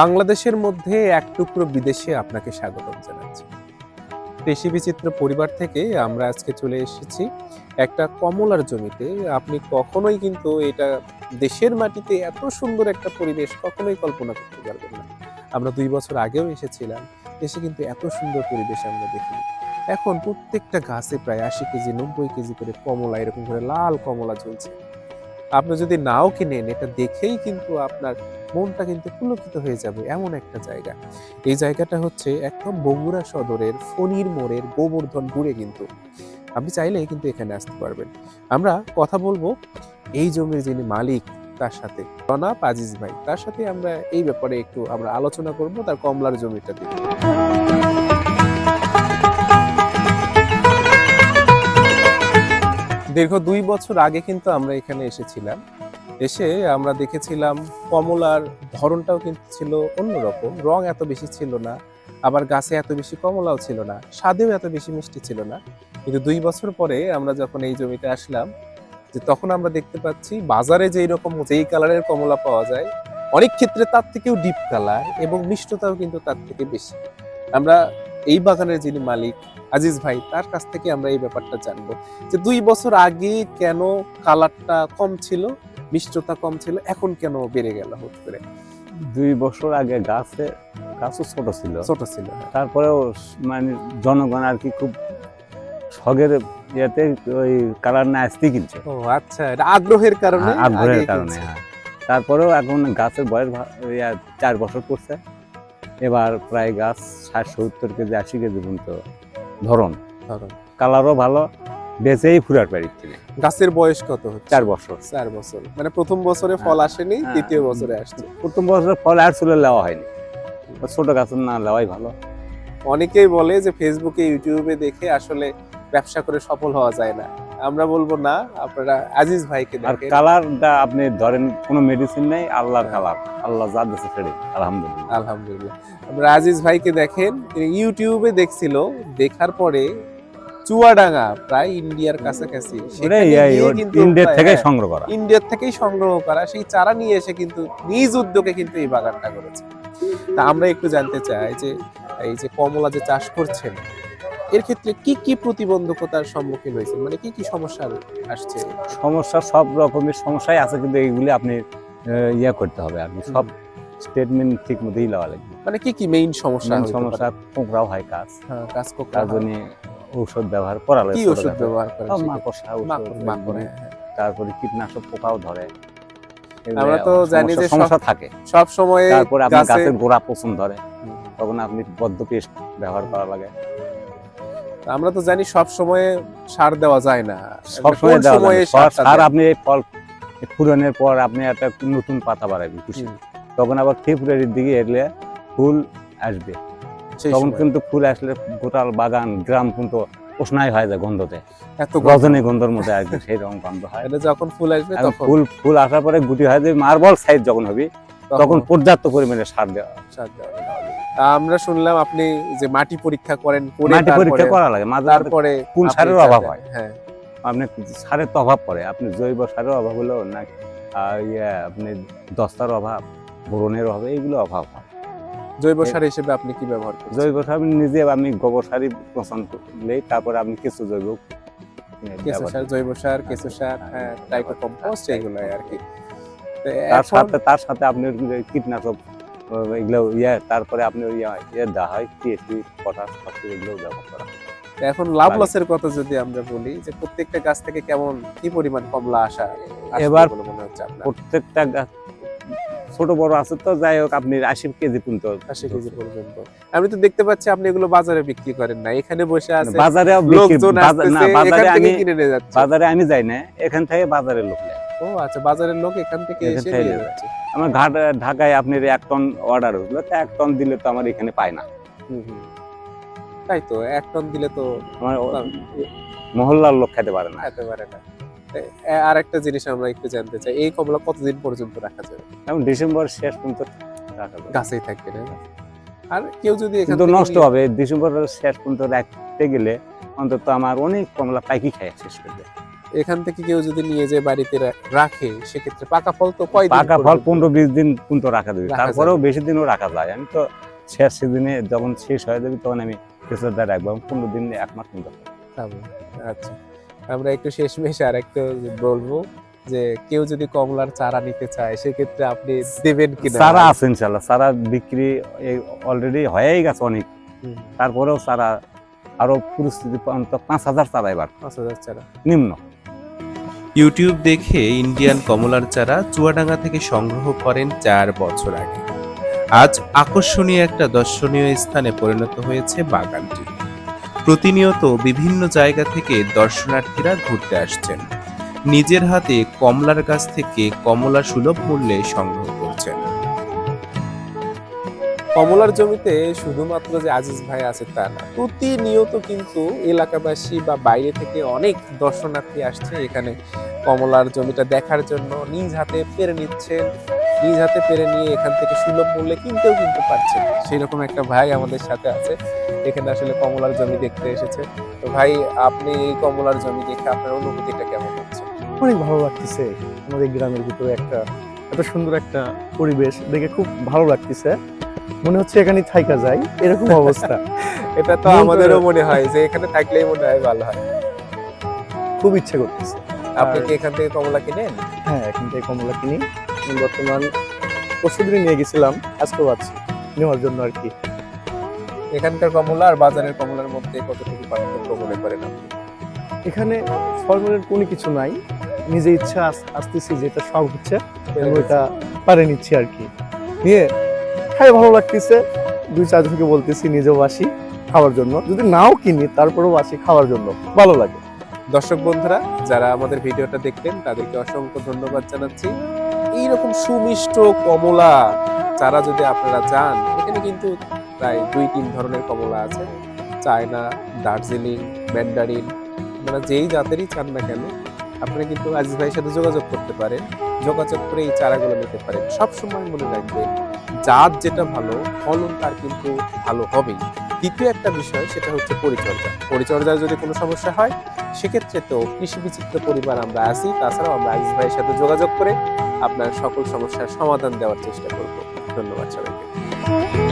বাংলাদেশের মধ্যে এক টুকরো বিদেশে আপনাকে স্বাগতম জানাচ্ছি। কৃষি বিচিত্র পরিবার থেকে আমরা আজকে চলে এসেছি একটা কমলার জমিতে। আপনি কখনোই কিন্তু এটা দেশের মাটিতে এত সুন্দর একটা পরিবেশ কখনোই কল্পনা করতে পারবেন না। আমরা দুই বছর আগেও এসেছিলাম, এসে কিন্তু এত সুন্দর পরিবেশ আমরা দেখিনি। এখন প্রত্যেকটা গাছে প্রায় আশি কেজি, নব্বই কেজি করে কমলা, এরকম করে লাল কমলা ঝুলছে। আপনি যদি নাও কিনেন, এটা দেখেই কিন্তু আপনার মনটা কিন্তু পুলকিত হয়ে যাবে এমন একটা জায়গা। এই জায়গাটা হচ্ছে একদম বগুড়া সদরের ফণির মোড়ের গোবর্ধন ঘুরে কিন্তু। আপনি চাইলে কিন্তু এখানে আসতে পারবেন। আমরা কথা বলব এই জমির যিনি মালিক, তার সাথে। রনা আজিজ ভাই, তার সাথে আমরা এই ব্যাপারে একটু আমরা আলোচনা করব, তার কমলার জমিটা দিয়ে দীর্ঘ দুই বছর আগে কিন্তু আমরা এখানে এসেছিলাম। এসে আমরা দেখেছিলাম কমলার ধরনটাও কিন্তু ছিল অন্যরকম। রং এত বেশি ছিল না, আবার গাছে এত বেশি কমলাও ছিল না, স্বাদেও এত বেশি মিষ্টি ছিল না। কিন্তু দুই বছর পরে আমরা যখন এই জমিতে আসলাম, যে তখন আমরা দেখতে পাচ্ছি বাজারে যেই রকম যেই কালারের কমলা পাওয়া যায়, অনেক ক্ষেত্রে তার থেকেও ডিপ কালার এবং মিষ্টতাও কিন্তু তার থেকে বেশি। আমরা এই বাগানের যিনি মালিক আজিজ ভাই তার কাছ থেকে আমরা এই ব্যাপারটা জানব যে দুই বছর আগে কেন কালারটা কম ছিল মিষ্টতা কম ছিল এখন কেন বেড়ে গেল হুট করে? দুই বছর আগে গাছে গাছও ছোট ছিল। ছোট ছিল হ্যাঁ। তারপরেও মানে জনগণ আর কি খুব শখের ইয়েতে ওই কালার না আসতে কিনছে। ও আচ্ছা এটা আগ্রহের কারণে হ্যাঁ, আগ্রহের কারণে হ্যাঁ। তারপরেও এখন গাছের বয়স চার বছর করছে এবার প্রায় গাছ ষাট সত্তর কেজি আশি কেজি পর্যন্ত ধরন। ধরুন, কালারও ভালো বেঁচেই ফুরার পারি কিনে গাছের বয়স কত চার বছর। চার বছর। মানে প্রথম বছরে ফল আসেনি হ্যাঁ। দ্বিতীয় বছরে আসছে। প্রথম বছরে ফল আর চলে নেওয়া হয়নি। ছোট গাছের না নেওয়াই ভালো। অনেকেই বলে যে ফেসবুকে ইউটিউবে দেখে আসলে ব্যবসা করে সফল হওয়া যায় না। আমরা বলব না আপনারা আজিজ ভাইকে আর কালারটা আপনি ধরেন কোনো মেডিসিন নেই আল্লাহর কালার। আল্লাহ যা দিচ্ছে সেটাই আলহামদুলিল্লাহ। আলহামদুলিল্লাহ। আমরা আজিজ ভাইকে দেখেন তিনি ইউটিউবে দেখছিল দেখার পরে চুয়াডাঙ্গা প্রায় ইন্ডিয়ার কাছাকাছি সেখানে ওটাই, এই, গিয়ে ওই কিন্তু ইন্ডিয়া থেকে হ্যাঁ, সংগ্রহ করা। ইন্ডিয়ার থেকেই সংগ্রহ করা সেই চারা নিয়ে এসে কিন্তু নিজ উদ্যোগে কিন্তু এই বাগানটা করেছে। তা আমরা একটু জানতে চাই যে এই যে কমলা যে চাষ করছেন এর ক্ষেত্রে কি কি প্রতিবন্ধকতার সম্মুখীন হয়েছে মানে কি কি সমস্যা আসছে? সমস্যা সব রকমের সমস্যাই আছে কিন্তু এইগুলি আপনি ইয়ে করতে হবে। কি সব স্টেটমেন্ট ঠিক মতোই লওয়া লাগবে। মানে কি কি মেইন সমস্যা সমস্যা? পোকরাও হয় কাজ। হ্যাঁ, কাজ তার হয়। জন্য ঔষধ ব্যবহার করা লাগে কি ওষুধ ব্যবহার সব মাকড়সা ঔষধ, মাকড়-। হ্যাঁ। তারপরে কীটনাশক পোকাও ধরে। আমরা তো জানি যে সমস্যা থাকে। সব সময় তারপরে আপনার গাছে গাছের গোড়া পচন ধরে। তখন আপনি বদ্ধ পেস্ট ব্যবহার করা লাগে। আমরা তো জানি সব সময় সার দেওয়া যায় না। সব সময় সার আপনি এই ফল ফুরনের পর আপনি একটা নতুন পাতা বাড়াবেন খুশি। তখন আবার ফেব্রুয়ারির দিকে এলে ফুল আসবে। তখন কিন্তু ফুল আসলে গোটাল বাগান গ্রাম কিন্তু উষ্ণায় হয়ে যায় গন্ধতে। এত গরম। রজনী গন্ধের মধ্যে আসবে সেই রকম গন্ধ হয়। এটা যখন ফুল আসবে তখন। ফুল ফুল আসার পরে গুটি হয় যে মার্বল সাইজ যখন হবে তখন। পর্যাপ্ত পরিমাণে সার দেওয়া সার দেওয়া। আমরা শুনলাম আপনি যে মাটি পরীক্ষা করেন মাটি পরীক্ষা করা লাগে। তারপরে কোন সারের অভাব হয়? হ্যাঁ। আপনি সারের তো অভাব পড়ে। আপনি জৈব সারের অভাব হলো না আর ইয়ে আপনি দস্তার অভাব বোরনের অভাব এইগুলো অভাব হয়। জৈব সার হিসেবে আপনি কি ব্যবহার করেন জৈব সার আমি নিজে আমি গোবর সারই পছন্দ করলেই তারপরে আমি কিছু জৈব কেঁচো সার জৈব সার কেঁচো সার হ্যাঁ টাইকো কম্পোস্ট এগুলো আর কি। তার সাথে তার সাথে আপনি কীটনাশক এগুলো ইয়ে তারপরে আপনি ওই ইয়ে দেওয়া হয় টিএসপি পটাশ ফসফেট এগুলো ব্যবহার করা হয়। এখন লাভ লসের কথা যদি আমরা বলি যে প্রত্যেকটা গাছ থেকে কেমন কি পরিমাণ কমলা আসা এবার মনে হচ্ছে প্রত্যেকটা গাছ ছোট বড় আছে তো যাই হোক আপনি আশি কেজি পর্যন্ত আশি কেজি পর্যন্ত। আমি তো দেখতে পাচ্ছি আপনি এগুলো বাজারে বিক্রি করেন না এখানে বসে আছে বাজারে বাজারে আমি কিনে নিয়ে যাচ্ছে। বাজারে আমি যাই না এখান থেকে বাজারে লোক নেয়। ও আচ্ছা বাজারের লোক এখান থেকে এসে নিয়ে যাচ্ছে। আমার ঢাকায় আপনার এক টন অর্ডার হলো তো এক টন দিলে তো আমার এখানে পায় না। তাই তো এক টন দিলে তো আমার মহল্লার লোক খেতে পারে না। খেতে পারে না। আর একটা জিনিস আমরা একটু জানতে চাই এই কমলা কতদিন পর্যন্ত রাখা যাবে? এখন ডিসেম্বর শেষ পর্যন্ত রাখা যাবে। গাছেই থাকবে না? আর কেউ যদি এখান থেকে নষ্ট হবে ডিসেম্বর শেষ পর্যন্ত রাখতে গেলে অন্তত আমার অনেক কমলা পাইকি খায় শেষ করে। দেয় এখান থেকে কেউ যদি নিয়ে যায় বাড়িতে রাখে সেক্ষেত্রে পাকা ফল তো কয় পাকা ফল পনেরো বিশ দিন পর্যন্ত রাখা রাখা তারপরেও বেশি দিনও রাখা যায়। আমি তো শেষ সিজনে যখন শেষ হয়ে যাবে তখন আমি কিছু রাখব পনেরো দিন এক মাস পর্যন্ত আচ্ছা। আমরা একটু শেষমেশ আর একটু বলব যে কেউ যদি কমলার চারা নিতে চায় সেক্ষেত্রে আপনি দেবেন কিনা চারা আছে ইনশাল্লাহ চারা বিক্রি অলরেডি হয়েই গেছে অনেক। তারপরেও চারা আরও পরিস্থিতি পাঁচ হাজার চারা এবার। পাঁচ হাজার চারা। নিম্ন। ইউটিউব দেখে ইন্ডিয়ান কমলার চারা চুয়াডাঙ্গা থেকে সংগ্রহ করেন চার বছর আগে। আজ আকর্ষণীয় একটা দর্শনীয় স্থানে পরিণত হয়েছে বাগানটি। প্রতিনিয়ত বিভিন্ন জায়গা থেকে দর্শনার্থীরা ঘুরতে আসছেন। নিজের হাতে কমলার গাছ থেকে কমলা সুলভ মূল্যে সংগ্রহ করছেন। কমলার জমিতে শুধুমাত্র যে আজিজ ভাই আছে তা না, প্রতিনিয়ত কিন্তু এলাকাবাসী বা বাইরে থেকে অনেক দর্শনার্থী আসছে এখানে। কমলার জমিটা দেখার জন্য নিজ হাতে পেরে নিচ্ছেন, নিজ হাতে পেরে নিয়ে এখান থেকে সুলভ মূল্যে কিনতেও কিনতে পারছেন। সেই রকম একটা ভাই আমাদের সাথে আছে, এখানে আসলে কমলার জমি দেখতে এসেছে। তো ভাই, আপনি এই কমলার জমি দেখে আপনার অনুভূতিটা কেমন হচ্ছে? অনেক ভালো লাগতেছে আমাদের গ্রামের ভিতরে একটা, এত সুন্দর একটা পরিবেশ, দেখে খুব ভালো লাগতেছে। মনে হচ্ছে এখানে থাইকা যায়। এরকম অবস্থা। এটা তো আমাদেরও মনে হয় যে এখানে থাকলেই মনে হয় ভালো হয়। খুব ইচ্ছে করতেছে। আপনি কি এখান থেকে কমলা কিনেন? হ্যাঁ এখান থেকে কমলা কিনি। বর্তমান পরশুদিনে নিয়ে গেছিলাম আজকেও পাচ্ছি নেওয়ার জন্য আর কি। এখানকার কমলা আর বাজারের কমলার মধ্যে কতটুকু পার্থক্য মনে করেন আপনি? এখানে ফলমূলের কোনো কিছু নাই। নিজে ইচ্ছা আসতেছি যেটা সব হচ্ছে ওইটা পারে নিচ্ছি আর কি। নিয়ে খাই, ভালো লাগতেছে। দুই চারজনকে বলতেছি নিজেও আসি খাওয়ার জন্য। যদি নাও কিনি, তারপরেও আসি খাওয়ার জন্য। ভালো লাগে। দর্শক বন্ধুরা, যারা আমাদের ভিডিওটা দেখলেন, তাদেরকে অসংখ্য ধন্যবাদ জানাচ্ছি। এইরকম সুমিষ্ট কমলা চারা যদি আপনারা চান, এখানে কিন্তু প্রায় দুই তিন ধরনের কমলা আছে। চায়না, দার্জিলিং, ম্যান্ডারিন, আপনারা যেই জাতেরই চান না কেন আপনারা কিন্তু আজিজ ভাইয়ের সাথে যোগাযোগ করতে পারেন। যোগাযোগ করে এই চারাগুলো নিতে পারেন। সব সময় মনে রাখবেন, জাত যেটা ভালো, ফলন তার কিন্তু ভালো হবেই। দ্বিতীয় একটা বিষয়, সেটা হচ্ছে পরিচর্যা। পরিচর্যায় যদি কোনো সমস্যা হয়, সেক্ষেত্রে তো কৃষি বিচিত্র পরিবার আমরা আছি। তাছাড়াও আমরা আজিজ ভাইয়ের সাথে যোগাযোগ করে আপনার সকল সমস্যার সমাধান দেওয়ার চেষ্টা করব। ধন্যবাদ সবাইকে।